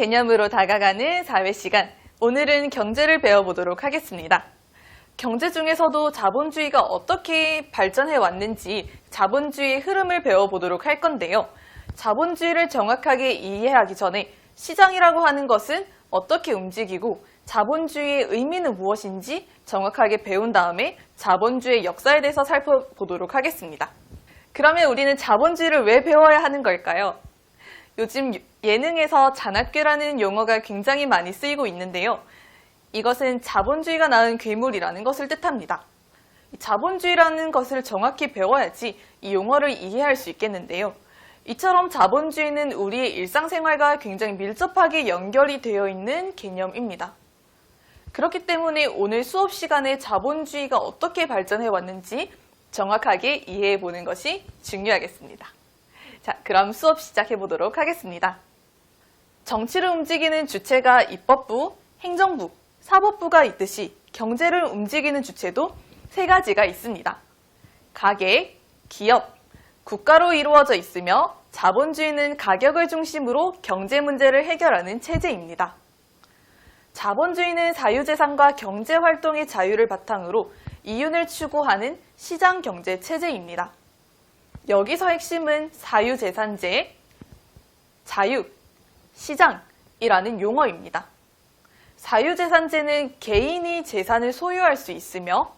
개념으로 다가가는 사회 시간. 오늘은 경제를 배워보도록 하겠습니다. 경제 중에서도 자본주의가 어떻게 발전해 왔는지 자본주의의 흐름을 배워보도록 할 건데요. 자본주의를 정확하게 이해하기 전에 시장이라고 하는 것은 어떻게 움직이고 자본주의의 의미는 무엇인지 정확하게 배운 다음에 자본주의의 역사에 대해서 살펴보도록 하겠습니다. 그러면 우리는 자본주의를 왜 배워야 하는 걸까요? 요즘 예능에서 잔학괴라는 용어가 굉장히 많이 쓰이고 있는데요. 이것은 자본주의가 낳은 괴물이라는 것을 뜻합니다. 이 자본주의라는 것을 정확히 배워야지 이 용어를 이해할 수 있겠는데요. 이처럼 자본주의는 우리의 일상생활과 굉장히 밀접하게 연결이 되어 있는 개념입니다. 그렇기 때문에 오늘 수업 시간에 자본주의가 어떻게 발전해 왔는지 정확하게 이해해 보는 것이 중요하겠습니다. 자, 그럼 수업 시작해 보도록 하겠습니다. 정치를 움직이는 주체가 입법부, 행정부, 사법부가 있듯이 경제를 움직이는 주체도 세 가지가 있습니다. 가계, 기업, 국가로 이루어져 있으며 자본주의는 가격을 중심으로 경제 문제를 해결하는 체제입니다. 자본주의는 사유재산과 경제활동의 자유를 바탕으로 이윤을 추구하는 시장경제 체제입니다. 여기서 핵심은 사유재산제, 자유, 시장이라는 용어입니다. 사유재산제는 개인이 재산을 소유할 수 있으며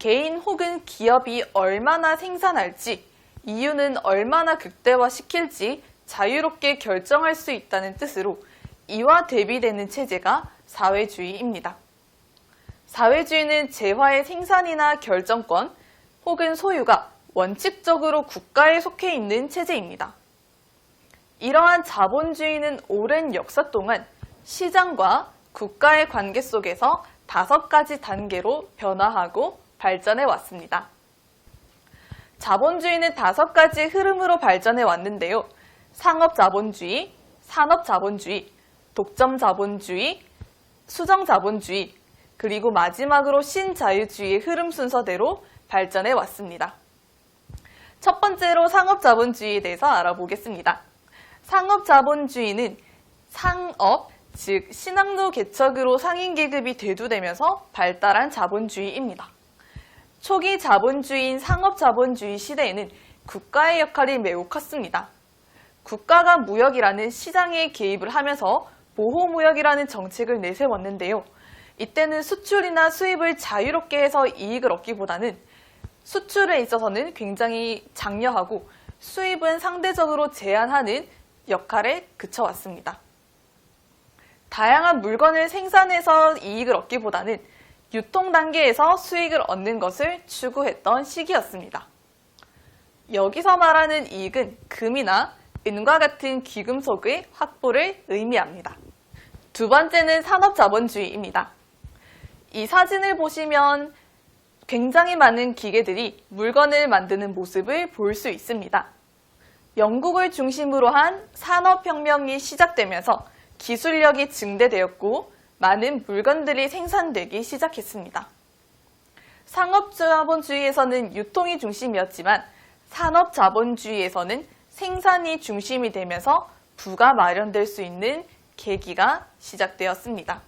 개인 혹은 기업이 얼마나 생산할지 이윤은 얼마나 극대화시킬지 자유롭게 결정할 수 있다는 뜻으로 이와 대비되는 체제가 사회주의입니다. 사회주의는 재화의 생산이나 결정권 혹은 소유가 원칙적으로 국가에 속해 있는 체제입니다. 이러한 자본주의는 오랜 역사 동안 시장과 국가의 관계 속에서 다섯 가지 단계로 변화하고 발전해 왔습니다. 자본주의는 다섯 가지 흐름으로 발전해 왔는데요. 상업 자본주의, 산업 자본주의, 독점 자본주의, 수정 자본주의, 그리고 마지막으로 신자유주의의 흐름 순서대로 발전해 왔습니다. 첫 번째로 상업자본주의에 대해서 알아보겠습니다. 상업자본주의는 상업, 즉 신학로 개척으로 상인계급이 대두되면서 발달한 자본주의입니다. 초기 자본주의인 상업자본주의 시대에는 국가의 역할이 매우 컸습니다. 국가가 무역이라는 시장에 개입을 하면서 보호무역이라는 정책을 내세웠는데요. 이때는 수출이나 수입을 자유롭게 해서 이익을 얻기보다는 수출에 있어서는 굉장히 장려하고 수입은 상대적으로 제한하는 역할에 그쳐왔습니다. 다양한 물건을 생산해서 이익을 얻기보다는 유통 단계에서 수익을 얻는 것을 추구했던 시기였습니다. 여기서 말하는 이익은 금이나 은과 같은 귀금속의 확보를 의미합니다. 두 번째는 산업자본주의입니다. 이 사진을 보시면 굉장히 많은 기계들이 물건을 만드는 모습을 볼 수 있습니다. 영국을 중심으로 한 산업혁명이 시작되면서 기술력이 증대되었고 많은 물건들이 생산되기 시작했습니다. 상업자본주의에서는 유통이 중심이었지만 산업자본주의에서는 생산이 중심이 되면서 부가 마련될 수 있는 계기가 시작되었습니다.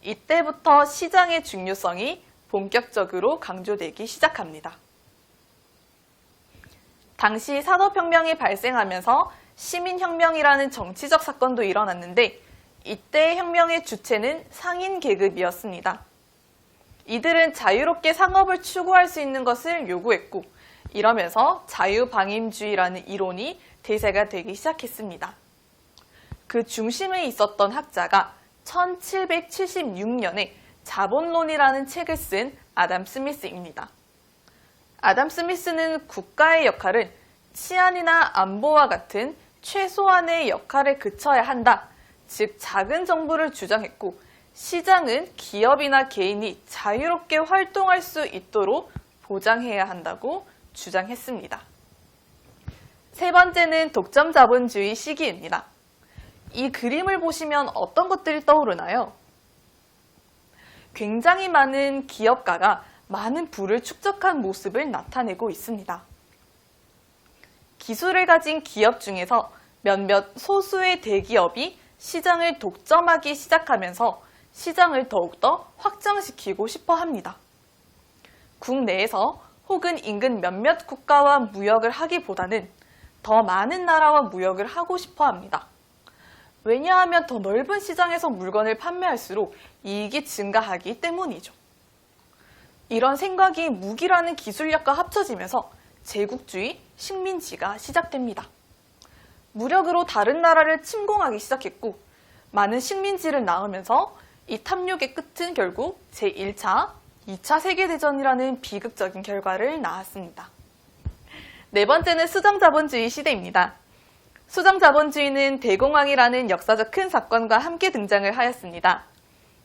이때부터 시장의 중요성이 본격적으로 강조되기 시작합니다. 당시 산업혁명이 발생하면서 시민혁명이라는 정치적 사건도 일어났는데 이때 혁명의 주체는 상인 계급이었습니다. 이들은 자유롭게 상업을 추구할 수 있는 것을 요구했고 이러면서 자유방임주의라는 이론이 대세가 되기 시작했습니다. 그 중심에 있었던 학자가 1776년에 자본론이라는 책을 쓴 아담 스미스입니다. 아담 스미스는 국가의 역할은 치안이나 안보와 같은 최소한의 역할에 그쳐야 한다. 즉, 작은 정부를 주장했고, 시장은 기업이나 개인이 자유롭게 활동할 수 있도록 보장해야 한다고 주장했습니다. 세 번째는 독점 자본주의 시기입니다. 이 그림을 보시면 어떤 것들이 떠오르나요? 굉장히 많은 기업가가 많은 부를 축적한 모습을 나타내고 있습니다. 기술을 가진 기업 중에서 몇몇 소수의 대기업이 시장을 독점하기 시작하면서 시장을 더욱더 확장시키고 싶어 합니다. 국내에서 혹은 인근 몇몇 국가와 무역을 하기보다는 더 많은 나라와 무역을 하고 싶어 합니다. 왜냐하면 더 넓은 시장에서 물건을 판매할수록 이익이 증가하기 때문이죠. 이런 생각이 무기라는 기술력과 합쳐지면서 제국주의, 식민지가 시작됩니다. 무력으로 다른 나라를 침공하기 시작했고 많은 식민지를 낳으면서 이 탐욕의 끝은 결국 제1차, 2차 세계대전이라는 비극적인 결과를 낳았습니다. 네 번째는 수정자본주의 시대입니다. 수정자본주의는 대공황이라는 역사적 큰 사건과 함께 등장을 하였습니다.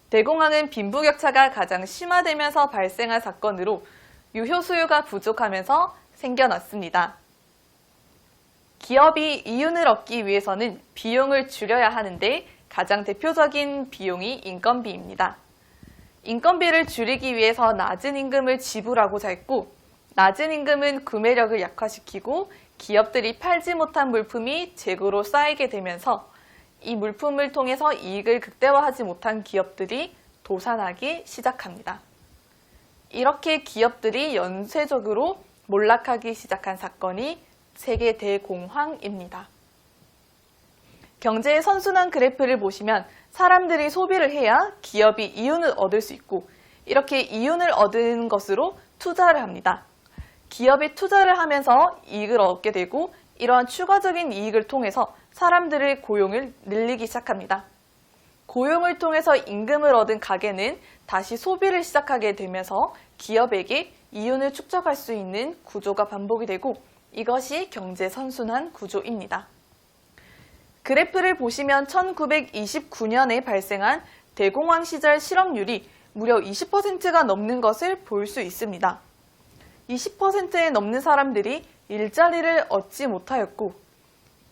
대공황은 빈부격차가 가장 심화되면서 발생한 사건으로 유효 수요가 부족하면서 생겨났습니다. 기업이 이윤을 얻기 위해서는 비용을 줄여야 하는데 가장 대표적인 비용이 인건비입니다. 인건비를 줄이기 위해서 낮은 임금을 지불하고자 했고, 낮은 임금은 구매력을 약화시키고 기업들이 팔지 못한 물품이 재고로 쌓이게 되면서 이 물품을 통해서 이익을 극대화하지 못한 기업들이 도산하기 시작합니다. 이렇게 기업들이 연쇄적으로 몰락하기 시작한 사건이 세계 대공황입니다. 경제의 선순환 그래프를 보시면 사람들이 소비를 해야 기업이 이윤을 얻을 수 있고 이렇게 이윤을 얻은 것으로 투자를 합니다. 기업이 투자를 하면서 이익을 얻게 되고 이러한 추가적인 이익을 통해서 사람들의 고용을 늘리기 시작합니다. 고용을 통해서 임금을 얻은 가게는 다시 소비를 시작하게 되면서 기업에게 이윤을 축적할 수 있는 구조가 반복이 되고 이것이 경제 선순환 구조입니다. 그래프를 보시면 1929년에 발생한 대공황 시절 실업률이 무려 20%가 넘는 것을 볼 수 있습니다. 20%에 넘는 사람들이 일자리를 얻지 못하였고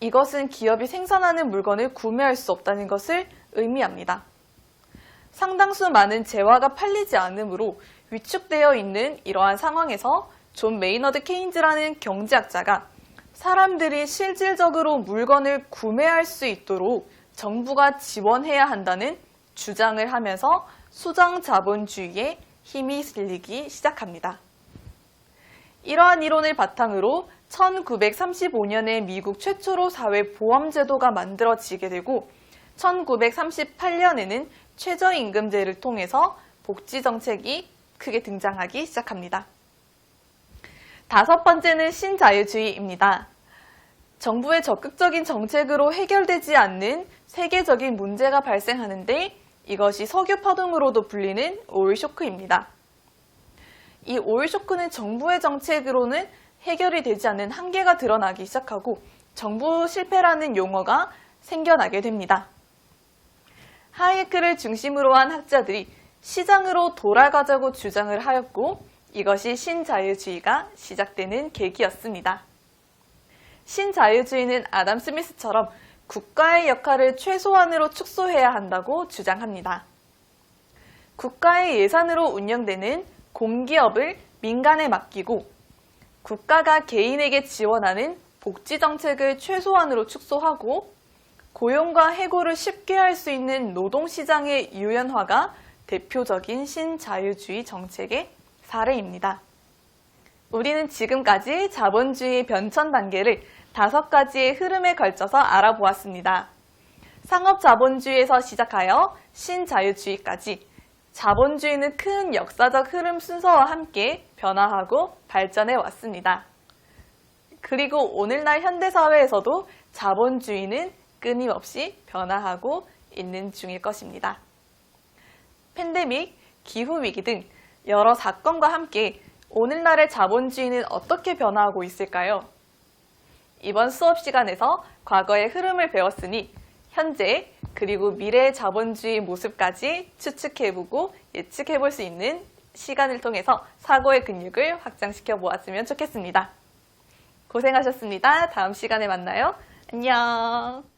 이것은 기업이 생산하는 물건을 구매할 수 없다는 것을 의미합니다. 상당수 많은 재화가 팔리지 않으므로 위축되어 있는 이러한 상황에서 존 메이너드 케인즈라는 경제학자가 사람들이 실질적으로 물건을 구매할 수 있도록 정부가 지원해야 한다는 주장을 하면서 수정 자본주의에 힘이 실리기 시작합니다. 이러한 이론을 바탕으로 1935년에 미국 최초로 사회보험제도가 만들어지게 되고 1938년에는 최저임금제를 통해서 복지정책이 크게 등장하기 시작합니다. 다섯 번째는 신자유주의입니다. 정부의 적극적인 정책으로 해결되지 않는 세계적인 문제가 발생하는데 이것이 석유 파동으로도 불리는 오일 쇼크입니다. 이 오일 쇼크는 정부의 정책으로는 해결이 되지 않는 한계가 드러나기 시작하고 정부 실패라는 용어가 생겨나게 됩니다. 하이에크를 중심으로 한 학자들이 시장으로 돌아가자고 주장을 하였고 이것이 신자유주의가 시작되는 계기였습니다. 신자유주의는 아담 스미스처럼 국가의 역할을 최소한으로 축소해야 한다고 주장합니다. 국가의 예산으로 운영되는 공기업을 민간에 맡기고 국가가 개인에게 지원하는 복지 정책을 최소한으로 축소하고 고용과 해고를 쉽게 할 수 있는 노동시장의 유연화가 대표적인 신자유주의 정책의 사례입니다. 우리는 지금까지 자본주의의 변천 단계를 다섯 가지의 흐름에 걸쳐서 알아보았습니다. 상업 자본주의에서 시작하여 신자유주의까지 자본주의는 큰 역사적 흐름 순서와 함께 변화하고 발전해 왔습니다. 그리고 오늘날 현대사회에서도 자본주의는 끊임없이 변화하고 있는 중일 것입니다. 팬데믹, 기후위기 등 여러 사건과 함께 오늘날의 자본주의는 어떻게 변화하고 있을까요? 이번 수업 시간에서 과거의 흐름을 배웠으니 현재 그리고 미래의 자본주의 모습까지 추측해보고 예측해볼 수 있는 시간을 통해서 사고의 근육을 확장시켜 보았으면 좋겠습니다. 고생하셨습니다. 다음 시간에 만나요. 안녕.